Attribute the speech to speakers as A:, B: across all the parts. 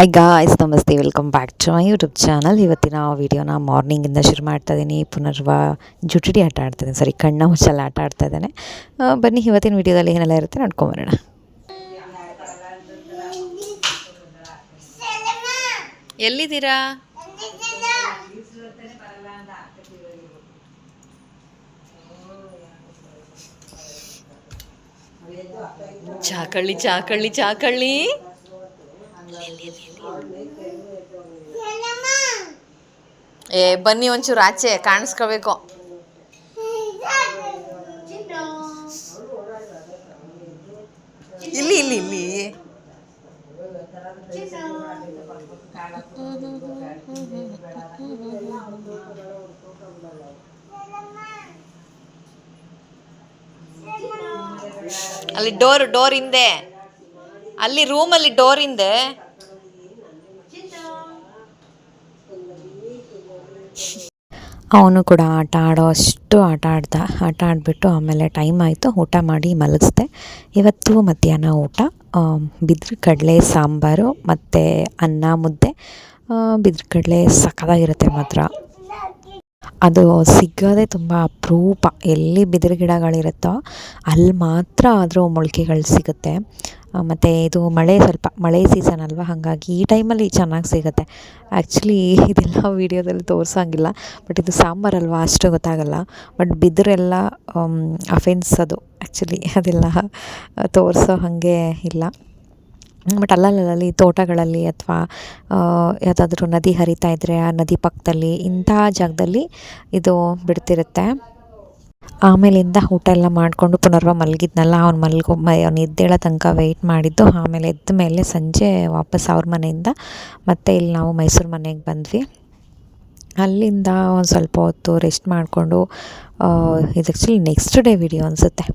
A: High guys ನಮಸ್ತೆ. Welcome back to my YouTube channel ಇವತ್ತಿನ ವಿಡಿಯೋನ ಮಾರ್ನಿಂಗಿಂದ ಶುರು ಮಾಡ್ತಾ ಇದ್ದೀನಿ ಪುನರ್ವ ಜುಟಿಡಿ ಆಟ ಆಡ್ತಾ ಇದ್ದೀನಿ ಸಾರಿ ಕಣ್ಣ ಹುಚ್ಚಲ್ಲ ಆಟ ಆಡ್ತಾ ಇದ್ದಾನೆ. ಬನ್ನಿ, ಇವತ್ತಿನ ವೀಡಿಯೋದಲ್ಲಿ ಏನೆಲ್ಲ ಇರುತ್ತೆ ನೋಡ್ಕೊಂಬರೋಣ ಎಲ್ಲಿದ್ದೀರಾ? ಚಾಕಳ್ಳಿ ಚಾಕಳ್ಳಿ ಚಾಕಳ್ಳಿ. ಏ, ಬನ್ನಿ ಒಂಚೂರು ಆಚೆ, ಕಾಣಿಸ್ಕೋಬೇಕು. ಇಲ್ಲಿ ಇಲ್ಲಿ ಇಲ್ಲಿ. ಅಲ್ಲಿ ಡೋರ್ ಡೋರ್ ಹಿಂದೆ. ಅಲ್ಲಿ ರೂಮಲ್ಲಿ ಡೋರ್ ಹಿಂದೆ. ಅವನು ಕೂಡ ಆಟ ಆಡೋ ಅಷ್ಟು ಆಟ ಆಡ್ದ, ಆಟ ಆಡಿಬಿಟ್ಟು ಆಮೇಲೆ ಟೈಮ್ ಆಯಿತು. ಊಟ ಮಾಡಿ ಮಲಗಿಸ್ದೆ. ಇವತ್ತು ಮಧ್ಯಾಹ್ನ ಊಟ ಬಿದಿರು ಕಡಲೆ ಸಾಂಬಾರು ಮತ್ತು ಅನ್ನ ಮುದ್ದೆ. ಬಿದಿರು ಕಡಲೆ ಸಖತ್ತಾಗಿರುತ್ತೆ ಮಾತ್ರ. ಅದು ಸಿಗೋದೇ ತುಂಬ ಅಪರೂಪ. ಎಲ್ಲಿ ಬಿದಿರು ಗಿಡಗಳಿರುತ್ತೋ, ಅಲ್ಲಿ ಮಾತ್ರ ಆದರೂ ಮೊಳಕೆಗಳು ಸಿಗುತ್ತೆ. ಮತ್ತು ಇದು ಮಳೆ ಸ್ವಲ್ಪ, ಮಳೆ ಸೀಸನ್ ಅಲ್ವಾ? ಹಾಗಾಗಿ ಈ ಟೈಮಲ್ಲಿ ಚೆನ್ನಾಗಿ ಸಿಗುತ್ತೆ. ಆ್ಯಕ್ಚುಲಿ ಇದೆಲ್ಲ ವೀಡಿಯೋದಲ್ಲಿ ತೋರಿಸೋಂಗಿಲ್ಲ. ಬಟ್ ಇದು ಸಾಂಬಾರಲ್ವಾ ಅಷ್ಟು ಗೊತ್ತಾಗಲ್ಲ. ಬಟ್ ಬಿದ್ದರೆಲ್ಲ ಅಫೆನ್ಸ್ ಅದು. ಆ್ಯಕ್ಚುಲಿ ಅದೆಲ್ಲ ತೋರಿಸೋ ಹಾಗೆ ಇಲ್ಲ. ಬಟ್ ಅಲ್ಲಲ್ಲಲ್ಲಿ ತೋಟಗಳಲ್ಲಿ ಅಥವಾ ಯಾವುದಾದ್ರೂ ನದಿ ಹರಿತಾ ಇದ್ದರೆ ಆ ನದಿ ಪಕ್ಕದಲ್ಲಿ ಇಂತಹ ಜಾಗದಲ್ಲಿ ಇದು ಬಿಡ್ತಿರುತ್ತೆ. ಆಮೇಲಿಂದ ಊಟ ಎಲ್ಲ ಮಾಡಿಕೊಂಡು ಪುನರ್ವ ಮಲಗಿದ್ನಲ್ಲ, ಅವ್ನು ಮಲ್ಗೋ, ಮ, ಅವ್ನು ಎದ್ದೇಳೋ ತನಕ ವೆಯ್ಟ್ ಮಾಡಿದ್ದು. ಆಮೇಲೆ ಎದ್ದ ಮೇಲೆ ಸಂಜೆ ವಾಪಸ್ ಅವ್ರ ಮನೆಯಿಂದ, ಮತ್ತೆ ಇಲ್ಲಿ ನಾವು ಮೈಸೂರು ಮನೆಗೆ ಬಂದ್ವಿ. ಅಲ್ಲಿಂದ ಒಂದು ಸ್ವಲ್ಪ ಹೊತ್ತು ರೆಸ್ಟ್ ಮಾಡಿಕೊಂಡು ಇದು ಆ್ಯಕ್ಚುಲಿ ನೆಕ್ಸ್ಟ್ ಡೇ ವಿಡಿಯೋ ಅನಿಸುತ್ತೆ.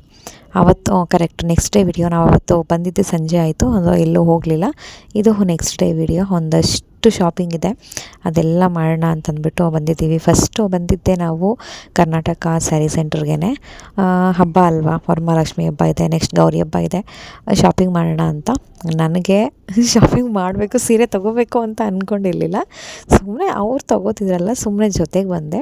A: ಆವತ್ತು ಕರೆಕ್ಟ್ ನೆಕ್ಸ್ಟ್ ಡೇ ವಿಡಿಯೋ ನಾವು ಅವತ್ತು ಬಂದಿದ್ದು ಸಂಜೆ ಆಯಿತು, ಅದು ಎಲ್ಲೂ ಹೋಗಲಿಲ್ಲ. ಇದು ನೆಕ್ಸ್ಟ್ ಡೇ ವಿಡಿಯೋ ಒಂದಷ್ಟು ಶಾಪಿಂಗ್ ಇದೆ. ಅದೆಲ್ಲ ಮಾಡೋಣ ಅಂತಂದ್ಬಿಟ್ಟು ಬಂದಿದ್ದೀವಿ. ಫಸ್ಟು ಬಂದಿದ್ದೆ ನಾವು ಕರ್ನಾಟಕ ಸ್ಯಾರಿ ಸೆಂಟರ್ಗೆ ಹಬ್ಬ ಅಲ್ವಾ? ವರಮಹಾಲಕ್ಷ್ಮಿ ಹಬ್ಬ ಇದೆ ನೆಕ್ಸ್ಟ್ ಗೌರಿ ಹಬ್ಬ ಇದೆ. ಶಾಪಿಂಗ್ ಮಾಡೋಣ ಅಂತ. ನನಗೆ ಶಾಪಿಂಗ್ ಮಾಡಬೇಕು, ಸೀರೆ ತೊಗೋಬೇಕು ಅಂತ ಅಂದ್ಕೊಂಡಿರಲಿಲ್ಲ ಸುಮ್ಮನೆ ಅವ್ರು ತೊಗೋತಿದ್ರಲ್ಲ ಸುಮ್ಮನೆ ಜೊತೆಗೆ ಬಂದೆ.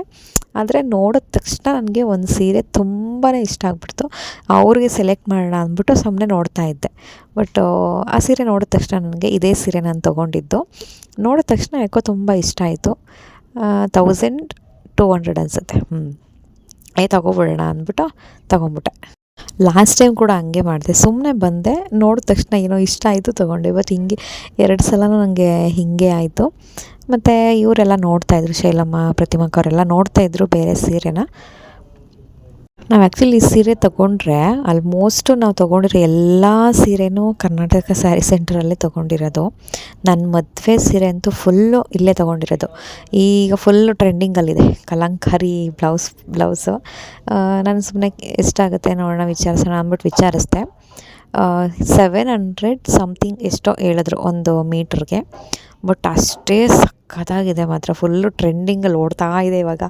A: ಆದರೆ ನೋಡಿದ ತಕ್ಷಣ ನನಗೆ ಒಂದು ಸೀರೆ ತುಂಬಾ ಇಷ್ಟ ಆಗ್ಬಿಡ್ತು. ಅವ್ರಿಗೆ ಸೆಲೆಕ್ಟ್ ಮಾಡೋಣ ಅಂದ್ಬಿಟ್ಟು ಸುಮ್ಮನೆ ನೋಡ್ತಾ ಇದ್ದೆ. ಬಟ್, ಆ ಸೀರೆ ನೋಡಿದ ತಕ್ಷಣ ನನಗೆ ಇದೇ ಸೀರೆ ನಾನು ತೊಗೊಂಡಿದ್ದು. ನೋಡಿದ ತಕ್ಷಣ ಯಾಕೋ ತುಂಬ ಇಷ್ಟ ಆಯಿತು. ತೌಸಂಡ್ ಟೂ ಹಂಡ್ರೆಡ್ ಅನಿಸುತ್ತೆ. ಹ್ಞೂ ಏ, ತೊಗೊಬಿಡೋಣ ಅಂದ್ಬಿಟ್ಟು ತೊಗೊಂಬಿಟ್ಟೆ. ಲಾಸ್ಟ್ ಟೈಮ್ ಕೂಡ ಹಂಗೆ ಮಾಡಿದೆ. ಸುಮ್ಮನೆ ಬಂದೆ, ನೋಡಿದ ತಕ್ಷಣ ಏನೋ ಇಷ್ಟ ಆಯಿತು ತೊಗೊಂಡೆ. ಬಟ್ ಹಿಂಗೆ ಎರಡು ಸಲನೂ ನನಗೆ ಹೀಗೆ ಆಯಿತು. ಮತ್ತು ಇವರೆಲ್ಲ ನೋಡ್ತಾಯಿದ್ರು ಶೈಲಮ್ಮ, ಪ್ರತಿಮಕ್ಕ ಅವರೆಲ್ಲ ನೋಡ್ತಾಯಿದ್ರು ಬೇರೆ ಸೀರೆನ. ನಾವು ಆ್ಯಕ್ಚುಲಿ ಸೀರೆ ತೊಗೊಂಡ್ರೆ ಆಲ್ಮೋಸ್ಟು ನಾವು ತೊಗೊಂಡಿರೋ ಎಲ್ಲ ಸೀರೆನೂ ಕರ್ನಾಟಕ ಸ್ಯಾರಿ ಸೆಂಟರಲ್ಲೇ ತೊಗೊಂಡಿರೋದು. ನನ್ನ ಮದುವೆ ಸೀರೆ ಅಂತೂ ಫುಲ್ಲು ಇಲ್ಲೇ ತೊಗೊಂಡಿರೋದು. ಈಗ ಫುಲ್ಲು ಟ್ರೆಂಡಿಂಗಲ್ಲಿದೆ ಕಲಂಕಾರಿ ಬ್ಲೌಸ್ ಬ್ಲೌಸು ನಾನು ಸುಮ್ಮನೆ ಎಷ್ಟಾಗುತ್ತೆ ನೋಡೋಣ, ವಿಚಾರಿಸೋಣ ಅಂದ್ಬಿಟ್ಟು ವಿಚಾರಿಸ್ದೆ. ಸೆವೆನ್ ಹಂಡ್ರೆಡ್ ಸಮಥಿಂಗ್ ಎಷ್ಟೋ ಹೇಳಿದ್ರು ಒಂದು ಮೀಟ್ರಿಗೆ ಬಟ್ ಅಷ್ಟೇ ಸಖತ್ತಾಗಿದೆ ಮಾತ್ರ. ಫುಲ್ಲು ಟ್ರೆಂಡಿಂಗಲ್ಲಿ ಓಡ್ತಾ ಇದೆ ಇವಾಗ.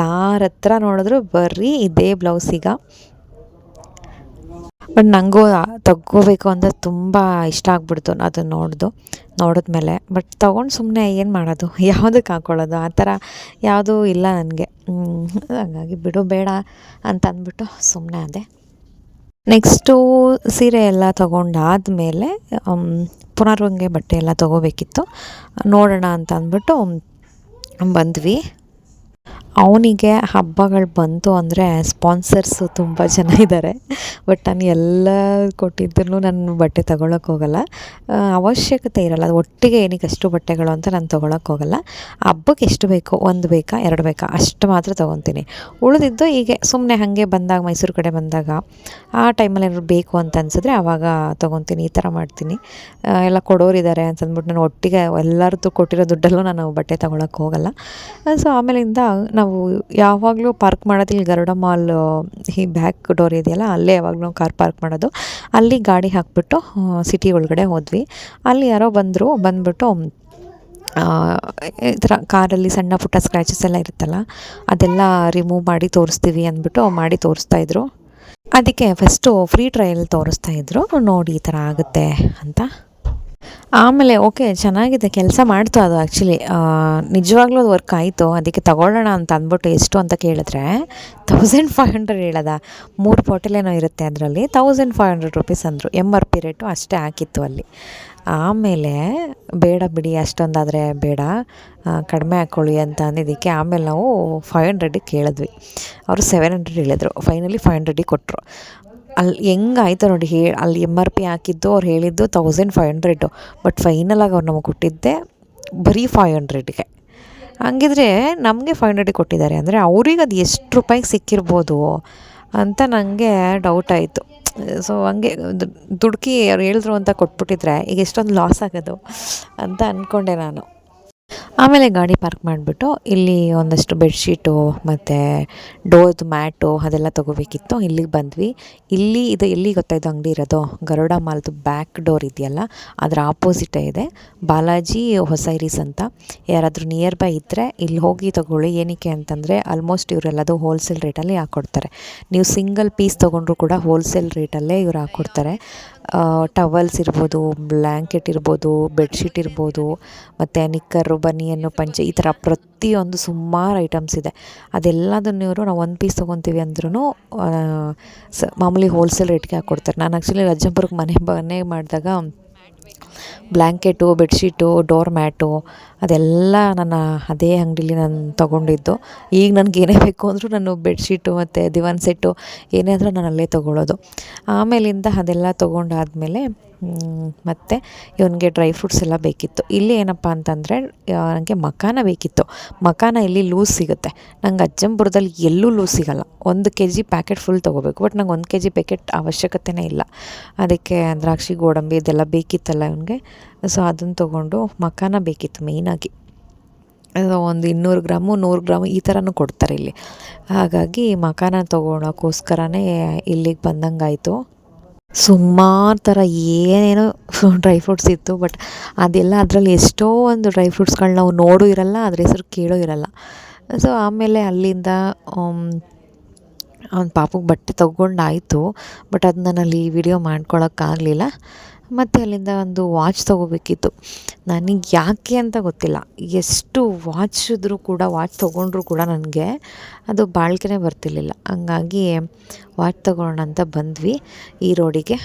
A: ಯಾರ ಹತ್ರ ನೋಡಿದ್ರು ಬರೀ ಇದೇ ಬ್ಲೌಸ್ ಈಗ. ಬಟ್ ನನಗೂ ತಗೋಬೇಕು ಅಂತ ತುಂಬ ಇಷ್ಟ ಆಗ್ಬಿಡ್ತು ಅದನ್ನು ನೋಡ್ದು, ನೋಡಿದ್ಮೇಲೆ. ಬಟ್ ತೊಗೊಂಡು ಸುಮ್ಮನೆ ಏನು ಮಾಡೋದು? ಯಾವುದಕ್ಕೆ ಹಾಕ್ಕೊಳ್ಳೋದು ಆ ಥರ ಯಾವುದೂ ಇಲ್ಲ ನನಗೆ. ಹಾಗಾಗಿ ಬಿಡು, ಬೇಡ ಅಂತ ಅಂದ್ಬಿಟ್ಟು ಸುಮ್ಮನೆ ಅದೇ ನೆಕ್ಸ್ಟು ಸೀರೆ ಎಲ್ಲ ತೊಗೊಂಡಾದ್ಮೇಲೆ ಪುನರ್ವಂಗೆ ಬಟ್ಟೆ ಎಲ್ಲ ತೊಗೋಬೇಕಿತ್ತು. ನೋಡೋಣ ಅಂತ ಅಂದ್ಬಿಟ್ಟು ಬಂದ್ವಿ. ಅವನಿಗೆ ಹಬ್ಬಗಳು ಬಂತು ಅಂದರೆ ಸ್ಪಾನ್ಸರ್ಸು ತುಂಬ ಜನ ಇದ್ದಾರೆ ಬಟ್ ನಾನು ಎಲ್ಲ ಕೊಟ್ಟಿದ್ದರೂ ನಾನು ಬಟ್ಟೆ ತೊಗೊಳಕ್ಕೆ ಹೋಗಲ್ಲ. ಅವಶ್ಯಕತೆ ಇರಲ್ಲ. ಒಟ್ಟಿಗೆ ಏನಕ್ಕೆ ಅಷ್ಟು ಬಟ್ಟೆಗಳು ಅಂತ ನಾನು ತೊಗೊಳಕ್ಕೆ ಹೋಗಲ್ಲ. ಹಬ್ಬಕ್ಕೆ ಎಷ್ಟು ಬೇಕು? ಒಂದು ಬೇಕಾ? ಎರಡು ಬೇಕಾ? ಅಷ್ಟು ಮಾತ್ರ ತೊಗೊತೀನಿ. ಉಳಿದಿದ್ದು ಹೀಗೆ ಸುಮ್ಮನೆ ಹಾಗೆ ಬಂದಾಗ, ಮೈಸೂರು ಕಡೆ ಬಂದಾಗ, ಆ ಟೈಮಲ್ಲಿ ಏನಾದ್ರು ಬೇಕು ಅಂತ ಅನಿಸಿದ್ರೆ ಆವಾಗ ತೊಗೊತೀನಿ. ಈ ಥರ ಮಾಡ್ತೀನಿ. ಎಲ್ಲ ಕೊಡೋರಿದ್ದಾರೆ ಅಂತಂದ್ಬಿಟ್ಟು ನಾನು ಒಟ್ಟಿಗೆ ಎಲ್ಲರದ್ದು ಕೊಟ್ಟಿರೋ ದುಡ್ಡಲ್ಲೂ ನಾನು ಬಟ್ಟೆ ತೊಗೊಳಕ್ಕೆ ಹೋಗಲ್ಲ. ಸೊ ಆಮೇಲಿಂದ ನಾವು ಯಾವಾಗಲೂ ಪಾರ್ಕ್ ಮಾಡೋದು ಇಲ್ಲಿ ಗರುಡ ಮಾಲ್ ಈ ಬ್ಯಾಕ್ ಡೋರ್ ಇದೆಯಲ್ಲ, ಅಲ್ಲೇ ಯಾವಾಗಲೂ ಕಾರ್ ಪಾರ್ಕ್ ಮಾಡೋದು. ಅಲ್ಲಿ ಗಾಡಿ ಹಾಕ್ಬಿಟ್ಟು ಸಿಟಿ ಒಳಗಡೆ ಹೋದ್ವಿ. ಅಲ್ಲಿ ಯಾರೋ ಬಂದರು, ಬಂದುಬಿಟ್ಟು ಈ ಥರ ಕಾರಲ್ಲಿ ಸಣ್ಣ ಪುಟ್ಟ ಸ್ಕ್ರ್ಯಾಚಸ್ ಎಲ್ಲ ಇರುತ್ತಲ್ಲ, ಅದೆಲ್ಲ ರಿಮೂವ್ ಮಾಡಿ ತೋರಿಸ್ತೀವಿ ಅಂದ್ಬಿಟ್ಟು ಮಾಡಿ ತೋರಿಸ್ತಾಯಿದ್ರು ಅದಕ್ಕೆ ಫಸ್ಟು ಫ್ರೀ ಟ್ರಯಲ್ ತೋರಿಸ್ತಾ ಇದ್ರು. ನೋಡಿ ಈ ಥರ ಆಗುತ್ತೆ ಅಂತ. ಆಮೇಲೆ, ಓಕೆ, ಚೆನ್ನಾಗಿದೆ. ಕೆಲಸ ಮಾಡ್ತು ಅದು ಆ್ಯಕ್ಚುಲಿ ನಿಜವಾಗ್ಲೂ ಅದು ವರ್ಕ್ ಆಯಿತು. ಅದಕ್ಕೆ ತಗೊಳ್ಳೋಣ ಅಂತ ಅಂದ್ಬಿಟ್ಟು ಎಷ್ಟು ಅಂತ ಕೇಳಿದ್ರೆ ತೌಸಂಡ್ ಫೈವ್ ಹಂಡ್ರೆಡ್ ಹೇಳದ. ಮೂರು ಬಾಟಲೇನೋ ಇರುತ್ತೆ ಅದರಲ್ಲಿ. ತೌಸಂಡ್ ಫೈವ್ ಹಂಡ್ರೆಡ್ ರುಪೀಸ್ ಅಂದರು. ಎಂ ಆರ್ ಪಿ ರೇಟು ಅಷ್ಟೇ ಹಾಕಿತ್ತು ಅಲ್ಲಿ. ಆಮೇಲೆ, ಬೇಡ ಬಿಡಿ, ಅಷ್ಟೊಂದಾದರೆ ಬೇಡ. ಕಡಿಮೆ ಹಾಕ್ಕೊಳ್ಳಿ ಅಂತ ಅಂದಿದ್ದಕ್ಕೆ ಆಮೇಲೆ ನಾವು ಫೈವ್ ಹಂಡ್ರೆಡಿಗೆ ಕೇಳಿದ್ವಿ. ಅವರು ಸೆವೆನ್ ಹಂಡ್ರೆಡ್ ಹೇಳಿದರು. ಫೈನಲಿ ಫೈವ್ ಹಂಡ್ರೆಡಿಗೆ ಕೊಟ್ಟರು ಅಲ್ಲಿ ಹೆಂಗಾಯ್ತು ನೋಡಿ ಹೇ, ಅಲ್ಲಿ ಎಂ ಆರ್ ಪಿ ಹಾಕಿದ್ದು ಅವ್ರು ಹೇಳಿದ್ದು ತೌಸಂಡ್ ಫೈವ್ ಹಂಡ್ರೆಡು ಬಟ್ ಫೈನಲಾಗಿ ಅವ್ರು ನಮಗೆ ಕೊಟ್ಟಿದ್ದೆ ಬರೀ ಫೈವ್ ಹಂಡ್ರೆಡ್ಗೆ ಹಂಗಿದ್ರೆ ನಮಗೆ ಫೈವ್ ಹಂಡ್ರೆಡಿಗೆ ಕೊಟ್ಟಿದ್ದಾರೆ ಅಂದರೆ ಅವ್ರಿಗೆ ಅದು ಎಷ್ಟು ರೂಪಾಯಿಗೆ ಸಿಕ್ಕಿರ್ಬೋದು ಅಂತ ನನಗೆ ಡೌಟ್ ಆಯಿತು. ಸೊ ಹಂಗೆ ದುಡ್ಕಿ ಅವ್ರು ಹೇಳಿದ್ರು ಅಂತ ಕೊಟ್ಬಿಟ್ಟಿದ್ರೆ ಈಗ ಎಷ್ಟೊಂದು ಲಾಸ್ ಆಗೋದು ಅಂತ ಅಂದ್ಕೊಂಡೆ ನಾನು. ಆಮೇಲೆ ಗಾಡಿ ಪಾರ್ಕ್ ಮಾಡಿಬಿಟ್ಟು ಇಲ್ಲಿ ಒಂದಷ್ಟು ಬೆಡ್ಶೀಟು ಮತ್ತು ಡೋರ್ದು ಮ್ಯಾಟು ಅದೆಲ್ಲ ತೊಗೋಬೇಕಿತ್ತು. ಇಲ್ಲಿಗೆ ಬಂದ್ವಿ. ಇಲ್ಲಿ ಇದು ಎಲ್ಲಿ ಗೊತ್ತಾಯಿತು ಅಂಗಡಿ ಇರೋದು? ಗರುಡ ಮಾಲ್ದು ಬ್ಯಾಕ್ ಡೋರ್ ಇದೆಯಲ್ಲ, ಅದರ ಆಪೋಸಿಟೇ ಇದೆ. ಬಾಲಾಜಿ ಹೊಸ ಇರೀಸ್ ಅಂತ. ಯಾರಾದರೂ ನಿಯರ್ ಬೈ ಇದ್ದರೆ ಇಲ್ಲಿ ಹೋಗಿ ತೊಗೊಳ್ಳಿ. ಏನಕ್ಕೆ ಅಂತಂದರೆ ಆಲ್ಮೋಸ್ಟ್ ಇವರೆಲ್ಲದು ಹೋಲ್ಸೇಲ್ ರೇಟಲ್ಲಿ ಹಾಕ್ಕೊಡ್ತಾರೆ ನೀವು ಸಿಂಗಲ್ ಪೀಸ್ ತೊಗೊಂಡ್ರು ಕೂಡ ಹೋಲ್ಸೇಲ್ ರೇಟಲ್ಲೇ ಇವ್ರು ಹಾಕ್ಕೊಡ್ತಾರೆ ಟವಲ್ಸ್ ಇರ್ಬೋದು ಬ್ಲ್ಯಾಂಕೆಟ್ ಇರ್ಬೋದು ಬೆಡ್ಶೀಟ್ ಇರ್ಬೋದು, ಮತ್ತು ನಿಕ್ಕರು ಬನಿಯನ್ನು, ಪಂಚೆ ಈ ಥರ ಪ್ರತಿಯೊಂದು ಸುಮಾರು ಐಟಮ್ಸ್ ಇದೆ. ಅದೆಲ್ಲದನ್ನು ಇವರು ನಾವು ಒಂದು ಪೀಸ್ ತೊಗೊತೀವಿ ಅಂದ್ರೂ ಸ, ಮಾಮೂಲಿ ಹೋಲ್ಸೇಲ್ ರೇಟ್ಗೆ ಹಾಕ್ಕೊಡ್ತಾರೆ ನಾನು ಆ್ಯಕ್ಚುಲಿ ಅಜ್ಜಂಪುರಕ್ಕೆ ಮನೆ ಮನೆ ಮಾಡಿದಾಗ ಬ್ಲ್ಯಾಂಕೆಟು ಬೆಡ್ಶೀಟು, ಡೋರ್ ಮ್ಯಾಟು, ಅದೆಲ್ಲ ನನ್ನ ಅದೇ ಅಂಗಡೀಲಿ ನಾನು ತೊಗೊಂಡಿದ್ದು. ಈಗ ನನಗೆ ಏನೇ ಬೇಕು ಅಂದರೂ ನಾನು ಬೆಡ್ಶೀಟು ಮತ್ತು ದಿವಾನ್ ಸೆಟ್ಟು ಏನೇ ಆದರೂ ನಾನು ಅಲ್ಲೇ ತೊಗೊಳ್ಳೋದು ಆಮೇಲಿಂದ ಅದೆಲ್ಲ ತೊಗೊಂಡಾದ್ಮೇಲೆ ಮತ್ತು ಇವನಿಗೆ ಡ್ರೈ ಫ್ರೂಟ್ಸ್ ಎಲ್ಲ ಬೇಕಿತ್ತು. ಇಲ್ಲಿ ಏನಪ್ಪ ಅಂತಂದರೆ ನನಗೆ ಮಖಾನ ಬೇಕಿತ್ತು. ಮಖಾನ ಇಲ್ಲಿ ಲೂಸ್ ಸಿಗುತ್ತೆ. ನಂಗೆ ಅಜ್ಜಂಪುರದಲ್ಲಿ ಎಲ್ಲೂ ಲೂಸ್ ಸಿಗೋಲ್ಲ. ಒಂದು ಕೆ ಜಿ ಪ್ಯಾಕೆಟ್ ಫುಲ್ ತೊಗೋಬೇಕು. ಬಟ್ ನಂಗೆ ಒಂದು ಕೆ ಜಿ ಪ್ಯಾಕೆಟ್ ಅವಶ್ಯಕತೆನೇ ಇಲ್ಲ. ಅದಕ್ಕೆ ದ್ರಾಕ್ಷಿ, ಗೋಡಂಬಿ ಇದೆಲ್ಲ ಬೇಕಿತ್ತಲ್ಲ ಇವನಿಗೆ. ಸೊ ಅದನ್ನು ತೊಗೊಂಡು ಮಖಾನ ಬೇಕಿತ್ತು ಮೇಯ್ನಾಗಿ ಒಂದು ಇನ್ನೂರು ಗ್ರಾಮು, ನೂರು ಗ್ರಾಮು ಈ ಥರನೂ ಕೊಡ್ತಾರೆ ಇಲ್ಲಿ. ಹಾಗಾಗಿ ಮಖಾನ ತೊಗೊಳೋಕ್ಕೋಸ್ಕರನೇ ಇಲ್ಲಿಗೆ ಬಂದಂಗಾಯಿತು. ಸುಮಾರು ಥರ ಏನೇನೋ ಡ್ರೈ ಫ್ರೂಟ್ಸ್ ಇತ್ತು, ಬಟ್ ಅದೆಲ್ಲ ಅದರಲ್ಲಿ ಎಷ್ಟೋ ಒಂದು ಡ್ರೈ ಫ್ರೂಟ್ಸ್ಗಳು ನಾವು ನೋಡೂ ಇರಲ್ಲ, ಅದ್ರ ಹೆಸರು ಕೇಳೂ ಇರಲ್ಲ. ಸೊ ಆಮೇಲೆ ಅಲ್ಲಿಂದ ಅವ್ನ ಪಾಪುಗೆ ಬಟ್ಟೆ ತೊಗೊಂಡಾಯಿತು, ಬಟ್ ಅದು ನಾನು ಅಲ್ಲಿ ವಿಡಿಯೋ ಮಾಡ್ಕೊಳಕ್ಕಾಗಲಿಲ್ಲ. ಮತ್ತು ಅಲ್ಲಿಂದ ಒಂದು ವಾಚ್ ತೊಗೋಬೇಕಿತ್ತು. ನನಗೆ ಯಾಕೆ ಅಂತ ಗೊತ್ತಿಲ್ಲ. ಎಷ್ಟು ವಾಚ್ ಇದ್ರೂ ಕೂಡ ವಾಚ್ ತೊಗೊಂಡ್ರೂ ಕೂಡ ನನಗೆ ಅದು ಬಾಳ್ಕೆನೇ ಬರ್ತಿರ್ಲಿಲ್ಲ. ಹಂಗಾಗಿ ವಾಚ್ ತೊಗೊಳ್ಳೋಣ ಅಂತ ಬಂದ್ವಿ ಈ ರೋಡಿಗೆ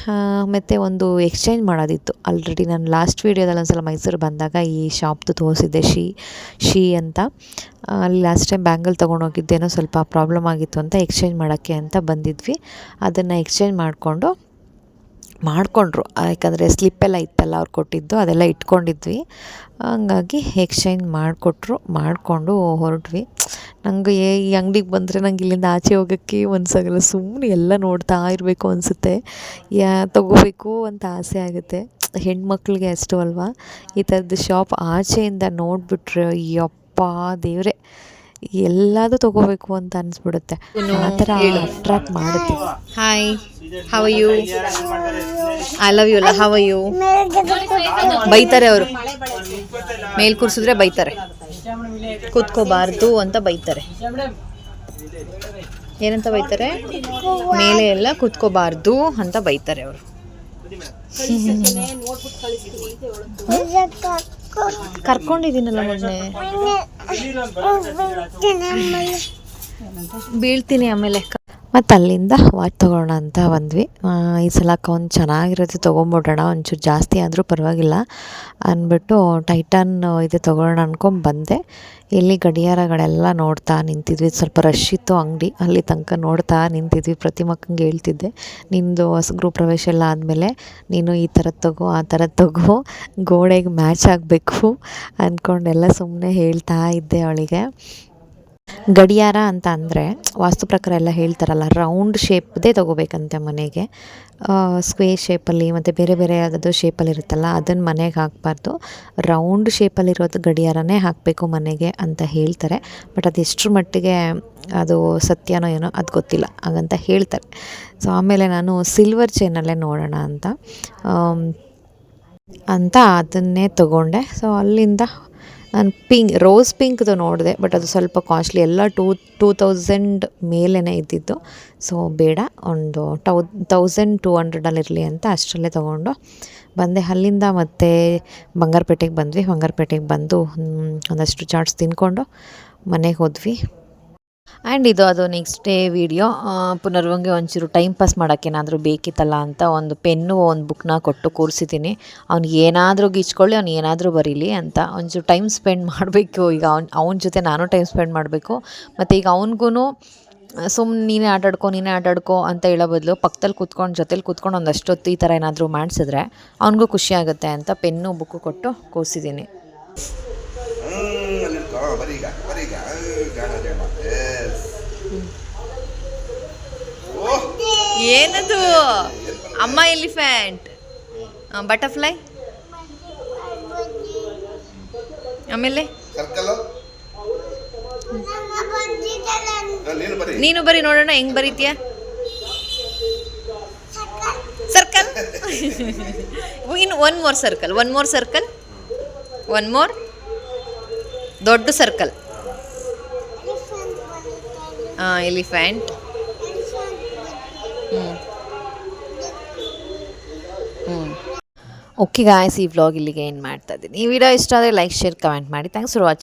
A: ಮತ್ತು ಒಂದು ಎಕ್ಸ್ಚೇಂಜ್ ಮಾಡೋದಿತ್ತು. ಆಲ್ರೆಡಿ ನಾನು ಲಾಸ್ಟ್ ವೀಡಿಯೋದಲ್ಲಿ ಒಂದು ಸಲ ಮೈಸೂರು ಬಂದಾಗ ಈ ಶಾಪ್ದು ತೋರಿಸಿದ್ದೆ ಶೀ ಶೀ ಅಂತ. ಅಲ್ಲಿ ಲಾಸ್ಟ್ ಟೈಮ್ ಬ್ಯಾಂಗಲ್ ತೊಗೊಂಡೋಗಿದ್ದೇನೋ ಸ್ವಲ್ಪ ಪ್ರಾಬ್ಲಮ್ ಆಗಿತ್ತು ಅಂತ ಎಕ್ಸ್ಚೇಂಜ್ ಮಾಡೋಕ್ಕೆ ಅಂತ ಬಂದಿದ್ವಿ. ಅದನ್ನು ಎಕ್ಸ್ಚೇಂಜ್ ಮಾಡಿಕೊಂಡು ಮಾಡಿಕೊಂಡ್ರು. ಯಾಕಂದರೆ ಸ್ಲಿಪ್ಪೆಲ್ಲ ಇತ್ತಲ್ಲ ಅವ್ರು ಕೊಟ್ಟಿದ್ದು, ಅದೆಲ್ಲ ಇಟ್ಕೊಂಡಿದ್ವಿ. ಹಂಗಾಗಿ ಎಕ್ಸ್ಚೇಂಜ್ ಮಾಡಿಕೊಟ್ರು, ಮಾಡಿಕೊಂಡು ಹೊರಟ್ವಿ. ನನಗೆ ಈ ಅಂಗಡಿಗೆ ಬಂದರೆ ನಂಗೆ ಇಲ್ಲಿಂದ ಆಚೆ ಹೋಗೋಕ್ಕೆ ಮನ್ಸಾಗಲ್ಲ ಸುಮ್ಮನೆ ಎಲ್ಲ ನೋಡ್ತಾ ಇರಬೇಕು ಅನಿಸುತ್ತೆ. ಯಾ, ತೊಗೋಬೇಕು ಅಂತ ಆಸೆ ಆಗುತ್ತೆ. ಹೆಣ್ಮಕ್ಳಿಗೆ ಅಷ್ಟು ಅಲ್ವಾ? ಈ ಥರದ್ದು ಶಾಪ್ ಆಚೆಯಿಂದ ನೋಡಿಬಿಟ್ರೆ ಯಪ್ಪ ದೇವರೇ. ಎಲ್ಲದೂ ತಗೋಬೇಕು ಅಂತ ಅನಿಸ್ಬಿಡುತ್ತೆ. ಆ ಥರ ಅಟ್ರಾಕ್ಟ್ ಮಾಡುತ್ತೆ.
B: Hi how are you I love you ಅಲ್ಲ ಹವ ಯು ಬೈತಾರೆ ಅವರು. ಮೇಲ್ ಕೂರಿಸಿದ್ರೆ ಬೈತಾರೆ. ಕೂತ್ಕೋಬಾರ್ದು ಅಂತ ಬೈತಾರೆ. ಏನಂತ ಬೈತಾರೆ? ಮೇಲೆ ಎಲ್ಲ ಕೂತ್ಕೋಬಾರ್ದು ಅಂತ ಬೈತಾರೆ ಅವರು. ಕರ್ಕೊಂಡಿದ್ದೀನಲ್ಲ ಮೊನ್ನೆ. ಬೀಳ್ತೀನಿ ಆಮೇಲೆ.
A: ಮತ್ತು ಅಲ್ಲಿಂದ ವಾಚ್ ತೊಗೊಳ್ಳೋಣ ಅಂತ ಬಂದ್ವಿ. ಈ ಸಲ ಒಂದು ಚೆನ್ನಾಗಿರೋದು ತೊಗೊಂಬಿಡೋಣ, ಒಂಚೂರು ಜಾಸ್ತಿ ಆದರೂ ಪರವಾಗಿಲ್ಲ. ಅಂದ್ಬಿಟ್ಟು ಟೈಟಾನ್ ಇದು ತೊಗೊಳ್ಳೋಣ ಅನ್ಕೊಂಡು ಬಂದೆ. ಇಲ್ಲಿ ಗಡಿಯಾರಗಳೆಲ್ಲ ನೋಡ್ತಾ ನಿಂತಿದ್ವಿ. ಸ್ವಲ್ಪ ರಶ್ ಇತ್ತು ಅಂಗಡಿ, ಅಲ್ಲಿ ತನಕ ನೋಡ್ತಾ ನಿಂತಿದ್ವಿ. ಪ್ರತಿ ಮಕ್ಕಂಗೆ ಹೇಳ್ತಿದ್ದೆ, ನಿಂದು ಹೊಸ ಗೃಹ ಪ್ರವೇಶ ಎಲ್ಲ ಆದಮೇಲೆ ನೀನು ಈ ಥರದ್ದು ತಗೋ, ಆ ಥರದ್ದು ತಗೋ, ಗೋಡೆಗೆ ಮ್ಯಾಚ್ ಆಗಬೇಕು ಅಂದ್ಕೊಂಡೆಲ್ಲ ಸುಮ್ಮನೆ ಹೇಳ್ತಾ ಇದ್ದೆ ಅವಳಿಗೆ. ಗಡಿಯಾರ ಅಂತ ಅಂದರೆ, ವಾಸ್ತು ಪ್ರಕಾರ ಎಲ್ಲ ಹೇಳ್ತಾರಲ್ಲ ರೌಂಡ್ ಶೇಪ್ದೇ ತೊಗೋಬೇಕಂತೆ ಮನೆಗೆ. ಸ್ಕ್ವೇರ್ ಶೇಪಲ್ಲಿ ಮತ್ತು ಬೇರೆ ಬೇರೆ ಯಾವುದಾದ್ರು ಶೇಪಲ್ಲಿ ಇರುತ್ತಲ್ಲ ಅದನ್ನು ಮನೆಗೆ ಹಾಕಬಾರ್ದು. ರೌಂಡ್ ಶೇಪಲ್ಲಿರೋದು ಗಡಿಯಾರನೇ ಹಾಕಬೇಕು ಮನೆಗೆ ಅಂತ ಹೇಳ್ತಾರೆ. ಬಟ್ ಅದು ಎಷ್ಟರ ಮಟ್ಟಿಗೆ ಅದು ಸತ್ಯನೋ ಏನೋ ಅದು ಗೊತ್ತಿಲ್ಲ ಹಾಗಂತ ಹೇಳ್ತಾರೆ. ಸೊ ಆಮೇಲೆ ನಾನು ಸಿಲ್ವರ್ ಚೈನಲ್ಲೇ ನೋಡೋಣ ಅಂತ. ಅಂತ ಅದನ್ನೇ ತೊಗೊಂಡೆ. ಸೊ ಅಲ್ಲಿಂದ ನಾನು ಪಿಂಕ್, ರೋಸ್ ಪಿಂಕ್ದು ನೋಡಿದೆ, ಬಟ್ ಅದು ಸ್ವಲ್ಪ ಕಾಸ್ಟ್ಲಿ. ಎಲ್ಲ ಟೂ ಟೂ ತೌಸಂಡ್ ಮೇಲೇ ಇದ್ದಿದ್ದು. ಸೊ ಬೇಡ, ಒಂದು ಟೌ, ತೌಸಂಡ್ ಟೂ ಹಂಡ್ರೆಡಲ್ಲಿ ಇರಲಿ ಅಂತ ಅಷ್ಟರಲ್ಲೇ ತೊಗೊಂಡು ಬಂದೆ. ಅಲ್ಲಿಂದ ಮತ್ತೆ ಬಂಗಾರಪೇಟೆಗೆ ಬಂದ್ವಿ. ಬಂಗಾರಪೇಟೆಗೆ ಬಂದು ಒಂದಷ್ಟು ಚಾಟ್ಸ್ ತಿನ್ಕೊಂಡು ಮನೆಗೆ ಹೋದ್ವಿ. ಆ್ಯಂಡ್ ಇದು ಅದು ನೆಕ್ಸ್ಟ್ ಡೇ ವೀಡಿಯೋ ಪುನರ್ವಂಗೆ ಒಂಚೂರು ಟೈಮ್ ಪಾಸ್ ಮಾಡೋಕ್ಕೇನಾದರೂ ಬೇಕಿತ್ತಲ್ಲ ಅಂತ ಒಂದು ಪೆನ್ನು ಒಂದು ಬುಕ್ನ ಕೊಟ್ಟು ಕೂರಿಸಿದ್ದೀನಿ. ಅವ್ನಿಗೆ ಏನಾದರೂ ಗೀಚ್ಕೊಳ್ಳಿ, ಅವ್ನು ಏನಾದರೂ ಬರೀಲಿ ಅಂತ ಒಂಚೂರು ಟೈಮ್ ಸ್ಪೆಂಡ್ ಮಾಡಬೇಕು. ಈಗ ಅವ್ನು, ಅವನ ಜೊತೆ ನಾನು ಟೈಮ್ ಸ್ಪೆಂಡ್ ಮಾಡಬೇಕು. ಮತ್ತು ಈಗ ಅವನಿಗೂ ಸುಮ್ಮನೆ ನೀನೇ ಆಟಾಡ್ಕೊ ನೀನೇ ಆಟಾಡ್ಕೊ ಅಂತ ಹೇಳೋ ಬದಲು ಪಕ್ಕದಲ್ಲಿ ಕೂತ್ಕೊಂಡು, ಜೊತೇಲಿ ಕೂತ್ಕೊಂಡು ಒಂದಷ್ಟೊತ್ತು ಈ ಥರ ಏನಾದರೂ ಮಾಡಿಸಿದ್ರೆ ಅವನಿಗೂ ಖುಷಿ ಆಗುತ್ತೆ ಅಂತ ಪೆನ್ನು ಬುಕ್ಕು ಕೊಟ್ಟು ಕೂರಿಸಿದ್ದೀನಿ.
B: ಏನದು? ಅಮ್ಮ ಎಲಿಫೆಂಟ್ ಬಟರ್ಫ್ಲೈ? ಆಮೇಲೆ?
C: ಸರ್ಕಲ್? ನೀನು ಬರೀ
B: ನೀನು ಬರೀ ನೋಡೋಣ ಹೆಂಗ್ ಬರೀತೀಯ? Circle? In one more circle one more circle one more ದೊಡ್ಡ ಸರ್ಕಲ್ ಎಲಿಫೆಂಟ್.
A: ಓಕೆ ಗಾಯ್ಸ್ ಈ ವ್ಲಾಗ್ ಇಲ್ಲಿಗೆ ಏನು ಮಾಡ್ತಾ ಇದ್ದೀನಿ. ಈ ವಿಡಿಯೋ ಇಷ್ಟ ಆದರೆ ಲೈಕ್ ಶೇರ್ ಕಮೆಂಟ್ ಮಾಡಿ. Thanks for watching